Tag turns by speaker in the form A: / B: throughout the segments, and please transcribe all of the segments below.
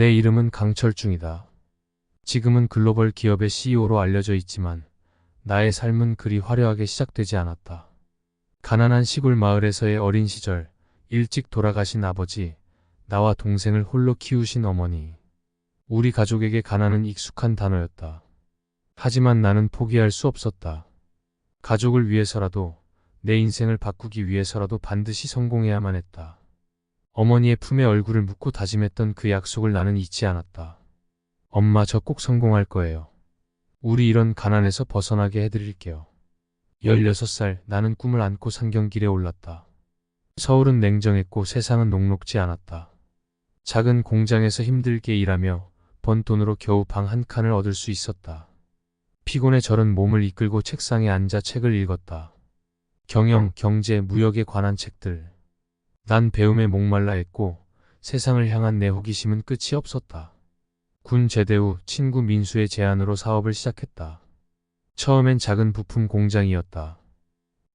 A: 내 이름은 강철중이다. 지금은 글로벌 기업의 CEO로 알려져 있지만 나의 삶은 그리 화려하게 시작되지 않았다. 가난한 시골 마을에서의 어린 시절, 일찍 돌아가신 아버지, 나와 동생을 홀로 키우신 어머니. 우리 가족에게 가난은 익숙한 단어였다. 하지만 나는 포기할 수 없었다. 가족을 위해서라도, 내 인생을 바꾸기 위해서라도 반드시 성공해야만 했다. 어머니의 품에 얼굴을 묻고 다짐했던 그 약속을 나는 잊지 않았다. 엄마 저 꼭 성공할 거예요. 우리 이런 가난에서 벗어나게 해드릴게요. 16살 나는 꿈을 안고 상경길에 올랐다. 서울은 냉정했고 세상은 녹록지 않았다. 작은 공장에서 힘들게 일하며 번 돈으로 겨우 방 한 칸을 얻을 수 있었다. 피곤해 절은 몸을 이끌고 책상에 앉아 책을 읽었다. 경영, 경제, 무역에 관한 책들. 난 배움에 목말라 했고 세상을 향한 내 호기심은 끝이 없었다. 군 제대 후 친구 민수의 제안으로 사업을 시작했다. 처음엔 작은 부품 공장이었다.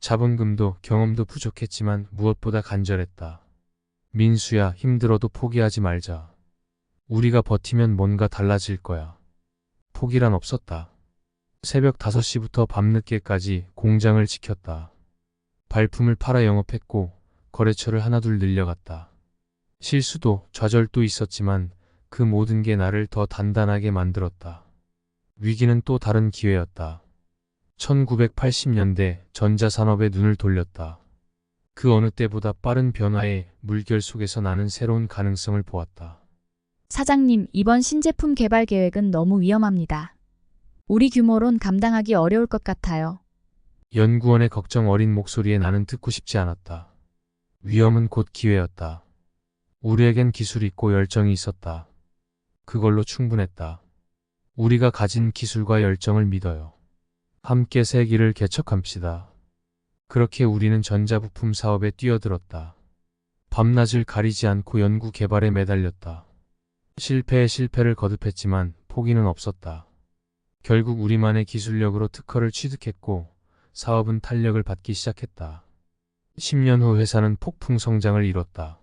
A: 자본금도 경험도 부족했지만 무엇보다 간절했다. 민수야 힘들어도 포기하지 말자. 우리가 버티면 뭔가 달라질 거야. 포기란 없었다. 새벽 5시부터 밤늦게까지 공장을 지켰다. 발품을 팔아 영업했고 거래처를 하나둘 늘려갔다. 실수도 좌절도 있었지만 그 모든 게 나를 더 단단하게 만들었다. 위기는 또 다른 기회였다. 1980년대 전자산업에 눈을 돌렸다. 그 어느 때보다 빠른 변화의 물결 속에서 나는 새로운 가능성을 보았다.
B: 사장님, 이번 신제품 개발 계획은 너무 위험합니다. 우리 규모론 감당하기 어려울 것 같아요.
A: 연구원의 걱정 어린 목소리에 나는 듣고 싶지 않았다. 위험은 곧 기회였다. 우리에겐 기술이 있고 열정이 있었다. 그걸로 충분했다. 우리가 가진 기술과 열정을 믿어요. 함께 새 길을 개척합시다. 그렇게 우리는 전자부품 사업에 뛰어들었다. 밤낮을 가리지 않고 연구 개발에 매달렸다. 실패에 실패를 거듭했지만 포기는 없었다. 결국 우리만의 기술력으로 특허를 취득했고 사업은 탄력을 받기 시작했다. 10년 후 회사는 폭풍 성장을 이뤘다.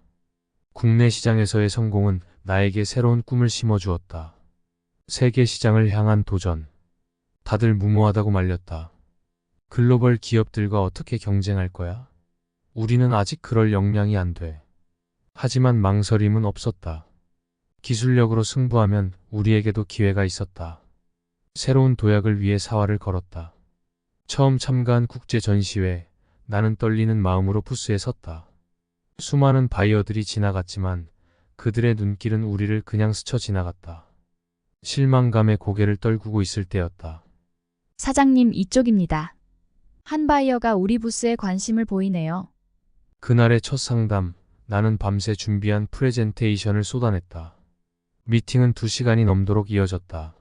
A: 국내 시장에서의 성공은 나에게 새로운 꿈을 심어주었다. 세계 시장을 향한 도전. 다들 무모하다고 말렸다. 글로벌 기업들과 어떻게 경쟁할 거야? 우리는 아직 그럴 역량이 안 돼. 하지만 망설임은 없었다. 기술력으로 승부하면 우리에게도 기회가 있었다. 새로운 도약을 위해 사활을 걸었다. 처음 참가한 국제 전시회, 나는 떨리는 마음으로 부스에 섰다. 수많은 바이어들이 지나갔지만 그들의 눈길은 우리를 그냥 스쳐 지나갔다. 실망감에 고개를 떨구고 있을 때였다.
B: 사장님, 이쪽입니다. 한 바이어가 우리 부스에 관심을 보이네요.
A: 그날의 첫 상담, 나는 밤새 준비한 프레젠테이션을 쏟아냈다. 미팅은 두 시간이 넘도록 이어졌다.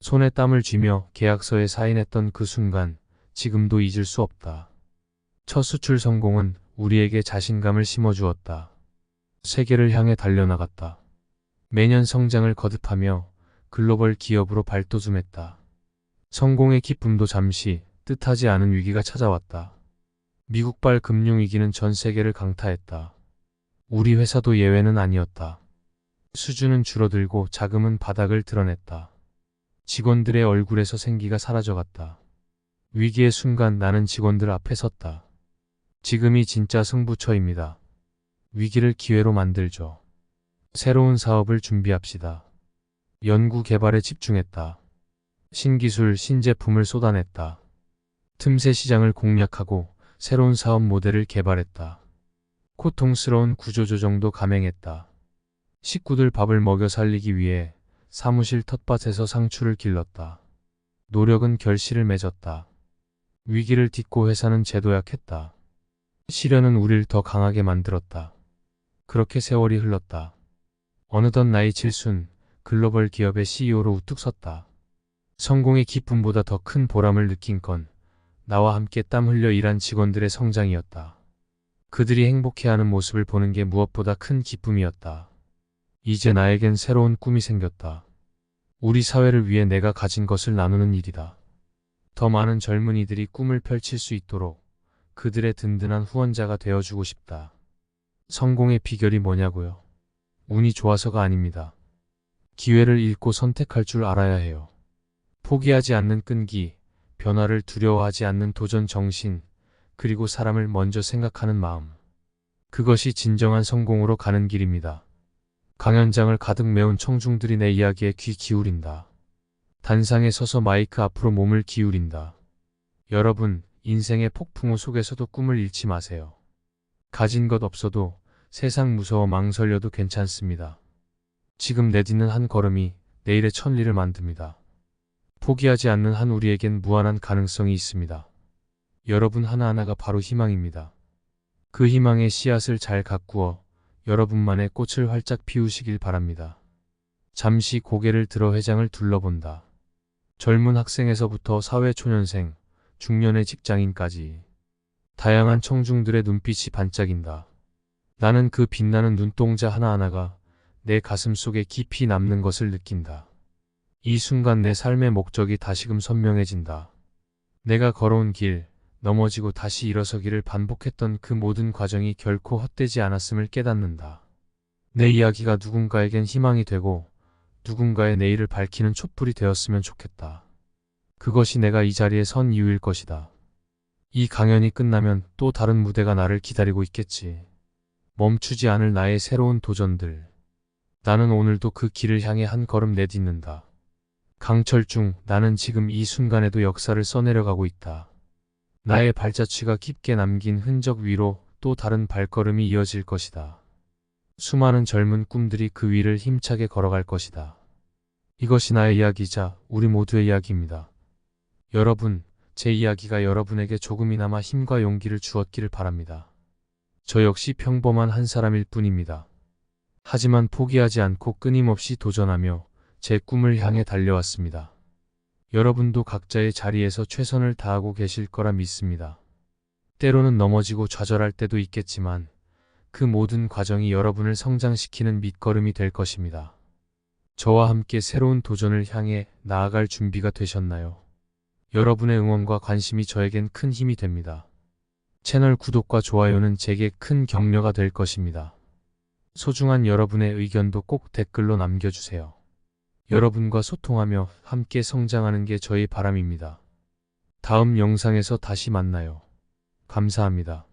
A: 손에 땀을 쥐며 계약서에 사인했던 그 순간, 지금도 잊을 수 없다. 첫 수출 성공은 우리에게 자신감을 심어주었다. 세계를 향해 달려나갔다. 매년 성장을 거듭하며 글로벌 기업으로 발돋움했다. 성공의 기쁨도 잠시 뜻하지 않은 위기가 찾아왔다. 미국발 금융위기는 전 세계를 강타했다. 우리 회사도 예외는 아니었다. 수주는 줄어들고 자금은 바닥을 드러냈다. 직원들의 얼굴에서 생기가 사라져갔다. 위기의 순간 나는 직원들 앞에 섰다. 지금이 진짜 승부처입니다. 위기를 기회로 만들죠. 새로운 사업을 준비합시다. 연구 개발에 집중했다. 신기술, 신제품을 쏟아냈다. 틈새 시장을 공략하고 새로운 사업 모델을 개발했다. 고통스러운 구조조정도 감행했다. 식구들 밥을 먹여 살리기 위해 사무실 텃밭에서 상추를 길렀다. 노력은 결실을 맺었다. 위기를 딛고 회사는 재도약했다. 시련은 우릴 더 강하게 만들었다. 그렇게 세월이 흘렀다. 어느덧 나이 칠순 글로벌 기업의 CEO로 우뚝 섰다. 성공의 기쁨보다 더 큰 보람을 느낀 건 나와 함께 땀 흘려 일한 직원들의 성장이었다. 그들이 행복해하는 모습을 보는 게 무엇보다 큰 기쁨이었다. 이제 나에겐 새로운 꿈이 생겼다. 우리 사회를 위해 내가 가진 것을 나누는 일이다. 더 많은 젊은이들이 꿈을 펼칠 수 있도록 그들의 든든한 후원자가 되어주고 싶다. 성공의 비결이 뭐냐고요? 운이 좋아서가 아닙니다. 기회를 잃고 선택할 줄 알아야 해요. 포기하지 않는 끈기, 변화를 두려워하지 않는 도전 정신, 그리고 사람을 먼저 생각하는 마음. 그것이 진정한 성공으로 가는 길입니다. 강연장을 가득 메운 청중들이 내 이야기에 귀 기울인다. 단상에 서서 마이크 앞으로 몸을 기울인다. 여러분, 인생의 폭풍우 속에서도 꿈을 잃지 마세요. 가진 것 없어도 세상 무서워 망설여도 괜찮습니다. 지금 내딛는 한 걸음이 내일의 천리를 만듭니다. 포기하지 않는 한 우리에겐 무한한 가능성이 있습니다. 여러분 하나하나가 바로 희망입니다. 그 희망의 씨앗을 잘 가꾸어 여러분만의 꽃을 활짝 피우시길 바랍니다. 잠시 고개를 들어 회장을 둘러본다. 젊은 학생에서부터 사회초년생, 중년의 직장인까지 다양한 청중들의 눈빛이 반짝인다. 나는 그 빛나는 눈동자 하나하나가 내 가슴 속에 깊이 남는 것을 느낀다. 이 순간 내 삶의 목적이 다시금 선명해진다. 내가 걸어온 길, 넘어지고 다시 일어서기를 반복했던 그 모든 과정이 결코 헛되지 않았음을 깨닫는다. 내 이야기가 누군가에겐 희망이 되고 누군가의 내일을 밝히는 촛불이 되었으면 좋겠다. 그것이 내가 이 자리에 선 이유일 것이다. 이 강연이 끝나면 또 다른 무대가 나를 기다리고 있겠지. 멈추지 않을 나의 새로운 도전들. 나는 오늘도 그 길을 향해 한 걸음 내딛는다. 강철중, 나는 지금 이 순간에도 역사를 써내려가고 있다. 나의 발자취가 깊게 남긴 흔적 위로 또 다른 발걸음이 이어질 것이다. 수많은 젊은 꿈들이 그 위를 힘차게 걸어갈 것이다. 이것이 나의 이야기이자 우리 모두의 이야기입니다. 여러분, 제 이야기가 여러분에게 조금이나마 힘과 용기를 주었기를 바랍니다. 저 역시 평범한 한 사람일 뿐입니다. 하지만 포기하지 않고 끊임없이 도전하며 제 꿈을 향해 달려왔습니다. 여러분도 각자의 자리에서 최선을 다하고 계실 거라 믿습니다. 때로는 넘어지고 좌절할 때도 있겠지만 그 모든 과정이 여러분을 성장시키는 밑거름이 될 것입니다. 저와 함께 새로운 도전을 향해 나아갈 준비가 되셨나요? 여러분의 응원과 관심이 저에겐 큰 힘이 됩니다. 채널 구독과 좋아요는 제게 큰 격려가 될 것입니다. 소중한 여러분의 의견도 꼭 댓글로 남겨주세요. 여러분과 소통하며 함께 성장하는 게 저의 바람입니다. 다음 영상에서 다시 만나요. 감사합니다.